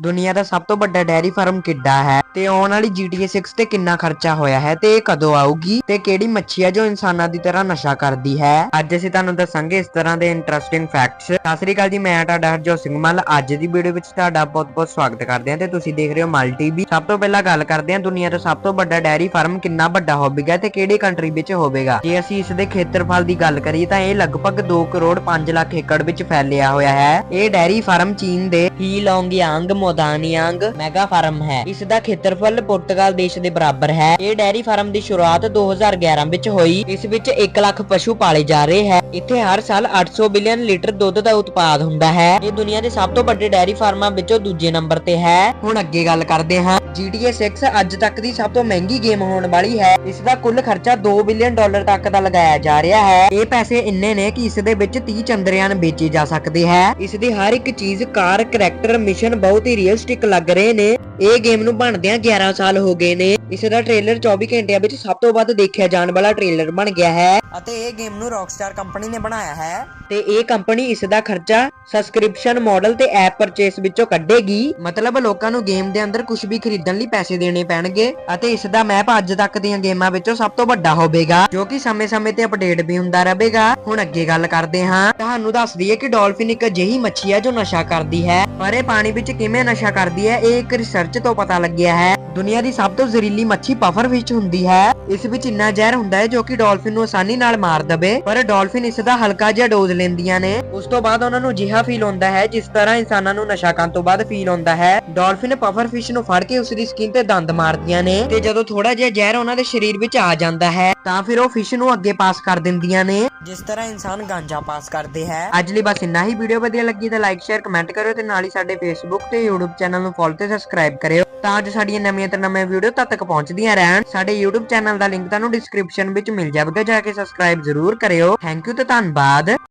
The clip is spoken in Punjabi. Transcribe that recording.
ਦੁਨੀਆ ਦਾ ਸਭ ਤੋਂ ਵੱਡਾ ਡੈਰੀ ਫਾਰਮ ਕਿੱਡਾ ਹੈ? ਤੇ ਆਉਣ ਵਾਲੀ GTA 6 ਤੇ ਕਿੰਨਾ ਖਰਚਾ ਹੋਇਆ ਹੈ? ਤੇ ਇਹ ਕਦੋਂ ਆਊਗੀ? ਤੇ ਕਿਹੜੀ ਮੱਛੀ ਹੈ ਜੋ ਇਨਸਾਨਾਂ ਦੀ ਤਰ੍ਹਾਂ ਨਸ਼ਾ ਕਰਦੀ ਹੈ? ਅੱਜ ਅਸੀਂ ਤੁਹਾਨੂੰ ਦੱਸਾਂਗੇ ਇਸ ਤਰ੍ਹਾਂ ਦੇ ਇੰਟਰਸਟਿੰਗ ਫੈਕਟਸ ਸਤਿ ਸ੍ਰੀ ਅਕਾਲ ਜੀ, ਮੈਂ ਤੁਹਾਡਾ ਹਰਜੋਤ ਸਿੰਘ ਮੱਲ। ਅੱਜ ਦੀ ਵੀਡੀਓ ਵਿੱਚ ਤੁਹਾਡਾ ਬਹੁਤ-ਬਹੁਤ ਸਵਾਗਤ ਕਰਦੇ ਹਾਂ ਤੇ ਤੁਸੀਂ ਦੇਖ ਰਹੇ ਹੋ ਮਲ ਟੀਵੀ ਸਭ ਤੋਂ ਪਹਿਲਾਂ ਗੱਲ ਕਰਦੇ ਹਾਂ, ਦੁਨੀਆ ਦਾ ਸਭ ਤੋਂ ਵੱਡਾ ਡੈਰੀ ਫਾਰਮ ਕਿੰਨਾ ਵੱਡਾ ਹੋਵੇਗਾ ਤੇ ਕਿਹੜੀ ਕੰਟਰੀ ਵਿੱਚ ਹੋਵੇਗਾ? ਜੇ ਅਸੀਂ ਇਸ ਦੇ ਖੇਤਰਫਲ ਦੀ ਗੱਲ ਕਰੀਏ ਤਾਂ ਇਹ ਲਗਭਗ 2 ਕਰੋੜ 5 ਲੱਖ ਏਕੜ ਵਿੱਚ ਫੈਲਿਆ ਹੋਇਆ ਹੈ। ਇਹ ਡੈਰੀ ਫਾਰਮ ਚੀਨ ਦੇ ਹੀਲੋਂਗਯਾਂਗ ਮੋਦਾਨੀਆਂਗ ਮੈਗਾ ਫਾਰਮ ਹੈ। ਇਸ ਦਾ ਖੇਤਰਫਲ ਪੁਰਤਗਾਲ ਦੇਸ਼ ਦੇ ਬਰਾਬਰ ਹੈ। ਇਹ ਡੈਰੀ ਫਾਰਮ ਦੀ ਸ਼ੁਰੂਆਤ 2011 ਵਿੱਚ ਹੋਈ। ਇਸ ਵਿੱਚ 1 ਲੱਖ ਪਸ਼ੂ ਪਾਲੇ ਜਾ ਰਹੇ ਹੈ। ਇੱਥੇ ਹਰ ਸਾਲ 800 ਬਿਲੀਅਨ ਲੀਟਰ ਦੁੱਧ ਦਾ ਉਤਪਾਦ ਹੁੰਦਾ ਹੈ। ਇਹ ਦੁਨੀਆ ਦੇ ਸਭ ਤੋਂ ਵੱਡੇ ਡੈਰੀ ਫਾਰਮਾਂ ਵਿੱਚੋਂ ਦੂਜੇ ਨੰਬਰ ਤੇ ਹੈ। ਹੁਣ ਅੱਗੇ ਗੱਲ ਕਰਦੇ ਹਾਂ। GTA 6 ਅੱਜ ਤੱਕ ਦੀ ਸਭ ਤੋਂ ਮਹਿੰਗੀ ਗੇਮ ਹੋਣ ਵਾਲੀ ਹੈ। ਇਸ ਦਾ ਕੁੱਲ ਖਰਚਾ 2 ਬਿਲੀਅਨ ਡਾਲਰ ਤੱਕ ਦਾ ਲਗਾਇਆ ਜਾ ਰਿਹਾ ਹੈ। ਇਹ ਪੈਸੇ ਇੰਨੇ ਨੇ ਕਿ ਇਸ ਦੇ ਵਿੱਚ 30 ਚੰਦਰਯਾਨ ਵੇਚੇ ਜਾ ਸਕਦੇ ਹੈ। ਇਸ ਦੀ ਹਰ ਇੱਕ ਚੀਜ਼ ਕਾਰ, ਕਰੈਕਟਰ, ਮਿਸ਼ਨ ਬਹੁਤ ਹੀ ਰੀਅਲਸਟਿਕ ਲੱਗ ਰਹੇ ਨੇ। ਇਹ ਗੇਮ ਨੂੰ ਬਣਦਿਆਂ 11 ਸਾਲ ਹੋ ਗਏ ਨੇ। ਇਸ ਦਾ ਟ੍ਰੇਲਰ 24 ਘੰਟਿਆਂ ਵਿੱਚ ਸਭ ਤੋਂ ਵੱਧ ਦੇਖਿਆ ਜਾਣ ਵਾਲਾ ਟ੍ਰੇਲਰ ਬਣ ਗਿਆ ਹੈ। ਅਤੇ ਇਹ ਗੇਮ ਨੂੰ ਰੌਕਸਟਾਰ ਕੰਪਨੀ ਨੇ ਬਣਾਇਆ ਹੈ। ਤੇ ਇਹ ਕੰਪਨੀ ਇਸ ਦਾ ਖਰਚਾ ਸਬਸਕ੍ਰਿਪਸ਼ਨ ਮਾਡਲ ਤੇ ਐਪ ਪਰਚੇਸ ਵਿੱਚੋਂ ਕੱਢੇਗੀ। ਮਤਲਬ ਲੋਕਾਂ ਨੂੰ ਗੇਮ ਦੇ ਅੰਦਰ ਕੁਝ ਵੀ ਖਰੀਦਣ ਲਈ ਪੈਸੇ ਦੇਣੇ ਪੈਣਗੇ। ਅਤੇ ਇਸ ਦਾ ਮੈਪ ਅੱਜ ਤੱਕ ਦੀਆਂ ਗੇਮਾਂ ਵਿੱਚੋਂ ਸਭ ਤੋਂ ਵੱਡਾ ਹੋਵੇਗਾ ਜੋ ਕਿ ਸਮੇਂ-ਸਮੇਂ ਤੇ ਅਪਡੇਟ ਵੀ ਹੁੰਦਾ ਰਹੇਗਾ। ਹੁਣ ਅੱਗੇ ਗੱਲ ਕਰਦੇ ਹਾਂ। ਤੁਹਾਨੂੰ ਦੱਸ ਦਈਏ ਕਿ ਡਾਲਫਿਨ ਇੱਕ ਅਜਿਹੀ ਮੱਛੀ ਹੈ ਜੋ ਨਸ਼ਾ ਕਰਦੀ ਹੈ। ਪਰ ਇਹ ਪਾਣੀ ਵਿੱਚ ਕਿਵੇਂ ਨਸ਼ਾ ਕਰਦੀ ਹੈ ਇਹ ਇੱਕ ਰਿਸਰਚ ਤੋਂ ਪਤਾ ਲੱਗਿਆ ਹੈ। ਦੁਨੀਆ ਦੀ ਸਭ ਤੋਂ ਜ਼ਹਿਰੀਲੀ ਮੱਛੀ ਪਫਰ ਫਿਸ਼ ਹੁੰਦੀ ਹੈ। ਇਸ ਵਿੱਚ ਇੰਨਾ ਜ਼ਹਿਰ ਹੁੰਦਾ ਹੈ ਜੋ ਕਿ ਡਾਲਫਿਨ ਨੂੰ ਆਸਾਨੀ ਨਾਲ ਮਾਰ ਦਵੇ, ਪਰ ਡਾਲਫਿਨ ਇਸ ਦਾ ਹਲਕਾ ਜਿਹਾ ਡੋਜ਼ ਲੈਂਦੀਆਂ ਨੇ। ਉਸ ਤੋਂ ਬਾਅਦ ਉਹਨਾਂ ਨੂੰ ਜਿਹਾ ਫੀਲ ਹੁੰਦਾ ਹੈ ਜਿਸ ਤਰ੍ਹਾਂ ਇਨਸਾਨਾਂ ਨੂੰ ਨਸ਼ਾ ਕਰਨ ਤੋਂ ਬਾਅਦ ਫੀਲ ਹੁੰਦਾ ਹੈ। ਡਾਲਫਿਨ ਪਫਰ ਫਿਸ਼ ਨੂੰ ਫੜ ਕੇ ਉਸ ਦੀ ਸਕਿਨ ਤੇ ਦੰਦ ਮਾਰਦੀਆਂ ਨੇ ਤੇ ਜਦੋਂ ਥੋੜਾ ਜਿਹਾ ਜ਼ਹਿਰ ਉਹਨਾਂ ਦੇ ਸਰੀਰ ਵਿੱਚ ਆ ਜਾਂਦਾ ਹੈ, ਤਾਂ ਫਿਰ ਉਹ ਫਿਸ਼ ਨੂੰ ਅੱਗੇ ਪਾਸ ਕਰ ਦਿੰਦੀਆਂ ਨੇ। ਜਿਸ ਤਰ੍ਹਾਂ ਇਨਸਾਨ ਗਾਂਜਾ ਪਾਸ ਕਰਦੇ ਹੈ। ਅੱਜ ਲਈ ਬਸ ਇੰਨਾ ਹੀ। ਵੀਡੀਓ ਵਧੀਆ ਲੱਗੀ ਤਾਂ ਲਾਈਕ ਸ਼ੇਅਰ ਕਮੈਂਟ ਕਰਿਓ ਤੇ ਨਾਲ ਹੀ ਸਾਡੇ ਫੇਸਬੁੱਕ ਤੇ YouTube ਚੈਨਲ ਨੂੰ ਫੋਲੋ ਤੇ ਸਬਸਕ੍ਰਾਈਬ ਕਰਿਓ। ਤਾਂ ਜੋ ਸਾਡੀਆਂ ਨਵੀਆਂ ਤੋਂ ਨਵੇਂ ਵੀਡੀਓ ਤਦ ਤੱਕ ਪਹੁੰਚਦੀਆਂ ਰਹਿਣ। ਸਾਡੇ YouTube ਚੈਨਲ ਦਾ ਲਿੰਕ ਤੁਹਾਨੂੰ ਡਿਸਕ੍ਰਿਪਸ਼ਨ ਵਿੱਚ ਮਿਲ ਜਾਵੇਗਾ ਜਾ ਕੇ ਸਬਸਕ੍ਰਾਈਬ ਜ਼ਰੂਰ ਕਰਿਓ। ਥੈਂਕ ਯੂ ਤੇ ਧੰਨਵਾਦ।